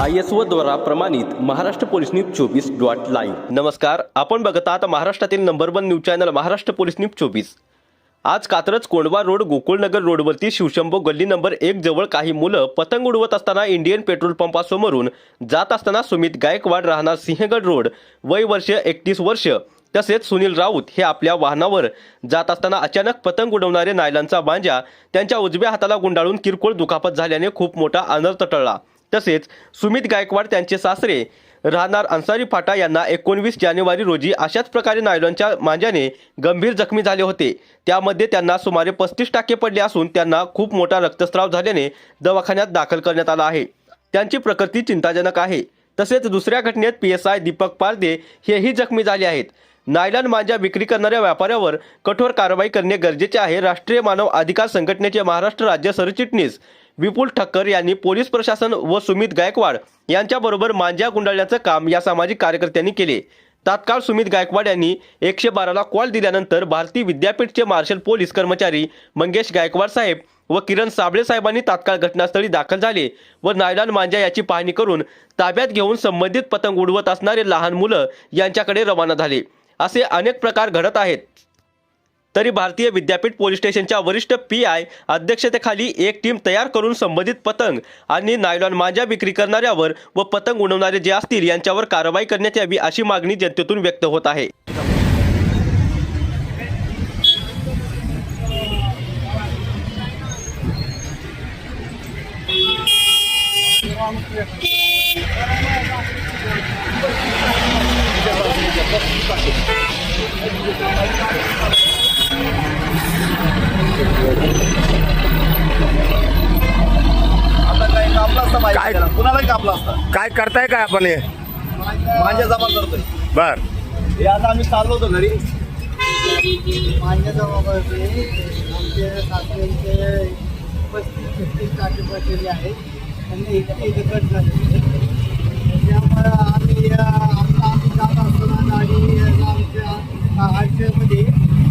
I S O द्वारा प्रमाणित Maharashtra police news चोवीस डॉट लाईव्ह. नमस्कार आपण बघत आहात महाराष्ट्रातील number one news channel Maharashtra police news चोवीस. आज कात्रज कोंडवा रोड गोकुळनगर रोडवरती शिवशंभो गल्ली नंबर एक जवळ काही मुलं पतंग उडवत असताना इंडियन पेट्रोल पंपासमोरून जात असताना सुमित गायकवाड राहणार सिंहगड रोड. वय वर्ष एकतीस वर्ष. तसेच सुनील राऊत हे आपल्या वाहनावर जात असताना अचानक पतंग उडवणारे नायलांचा बांजा त्यांच्या उजव्या हाताला गुंडाळून किरकोळ दुखापत झाल्याने खूप मोठा अनर्थ टळला. तसेच सुमित गायकवाड त्यांचे सासरे राहणार अन्सारी फाटा यांना एकोणवीस जानेवारी रोजी अशाच प्रकारे नायलॉनच्या मांजाने गंभीर जखमी झाले होते. त्यामध्ये त्यांना सुमारे पस्तीस टाके पडले असून त्यांना खूप मोठा रक्तस्राव झाल्याने दवाखान्यात दाखल करण्यात आला आहे. त्यांची प्रकृती चिंताजनक आहे. तसेच दुसऱ्या घटनेत P S I Deepak Parde हेही जखमी झाले आहेत. नायलॉन मांजा विक्री करणाऱ्या व्यापाऱ्यावर कठोर कारवाई करणे गरजेचे आहे. राष्ट्रीय मानव अधिकार संघटनेचे महाराष्ट्र राज्य सरचिटणीस विपुल ठक्कर यांनी पोलीस प्रशासन व सुमित गायकवाड यांच्याबरोबर मांजा गुंडाळण्याचं काम या सामाजिक कार्यकर्त्यांनी केले. तात्काळ सुमित गायकवाड यांनी एकशे बाराला कॉल दिल्यानंतर भारतीय विद्यापीठचे मार्शल पोलीस कर्मचारी मंगेश गायकवाड साहेब व किरण साबळे साहेबांनी तात्काळ घटनास्थळी दाखल झाले व नायलॉन मांजा याची पाहणी करून ताब्यात घेऊन संबंधित पतंग उडवत असणारे लहान मुलं यांच्याकडे रवाना झाले. असे अनेक प्रकार घडत आहेत. तरी भारतीय विद्यापीठ पोलीस स्टेशनच्या वरिष्ठ पी आय अध्यक्षतेखाली एक टीम तयार करून संबंधित पतंग आणि नायलॉन मांजा विक्री करणाऱ्यावर व पतंग उडवणारे जे असतील यांच्यावर कारवाई करण्यात यावी अशी मागणी जनतेतून व्यक्त होत आहे. कुणालाही कापला असता? काय करताय काय आपण हे? माझ्या जमा करतोय बर. हे आता आम्ही चाललो होतो घरी. माझ्या जबाबदारी आमचे सासऱ्यांचे पस्तीस टाके बसलेले आहेत. त्यांनी इतके इथे कट झाले. त्यामुळे आम्ही अ, आता आम्ही जात असताना गाडी आमच्या आठशेमध्ये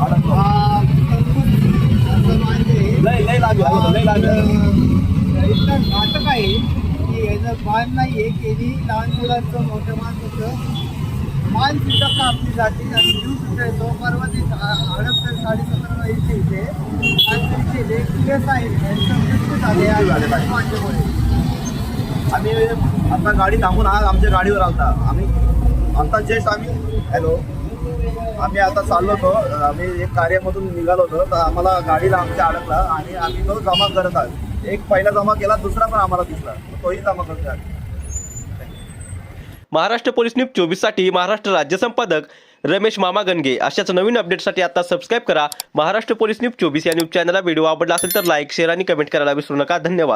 असं माझे लय लय लागू आहे, लय लागू आहे. इतकं घातक आहे. की याचं बाण नाही आहे केली लहान मुलांचं मोठ्या माणसाचं मान सुद्धा कापली जाते. आणि जीव सुद्धा येतो. परवा ते हडपसर साडे सतरा इथे इथे. आणि केले केस आहे. यांचं मृत्यू झाले. माझ्यामुळे. आम्ही आता गाडी थांबून हा आमच्या गाडीवर आलता. आम्ही आता जस्ट आम्ही हॅलो. आम्ही आता चाललो होतो. आम्ही एक कार्यामधून निघालो होतो. तर आम्हाला गाडीला आमच्या अडकला. आणि आम्ही तो जमा करत आहोत एक पहिला जमा केला दुसरा पण आम्हाला दिसला. तोही जमा करतो महाराष्ट्र पोलीस न्यूज चोवीससाठी महाराष्ट्र राज्य संपादक रमेश मामा गणगे अशाच नवीन अपडेटसाठी आता सबस्क्राईब करा. महाराष्ट्र पोलीस न्यूज चोवीस या न्यूज चॅनलला व्हिडिओ आवडला असेल तर लाईक शेअर आणि कमेंट करायला विसरू नका. धन्यवाद.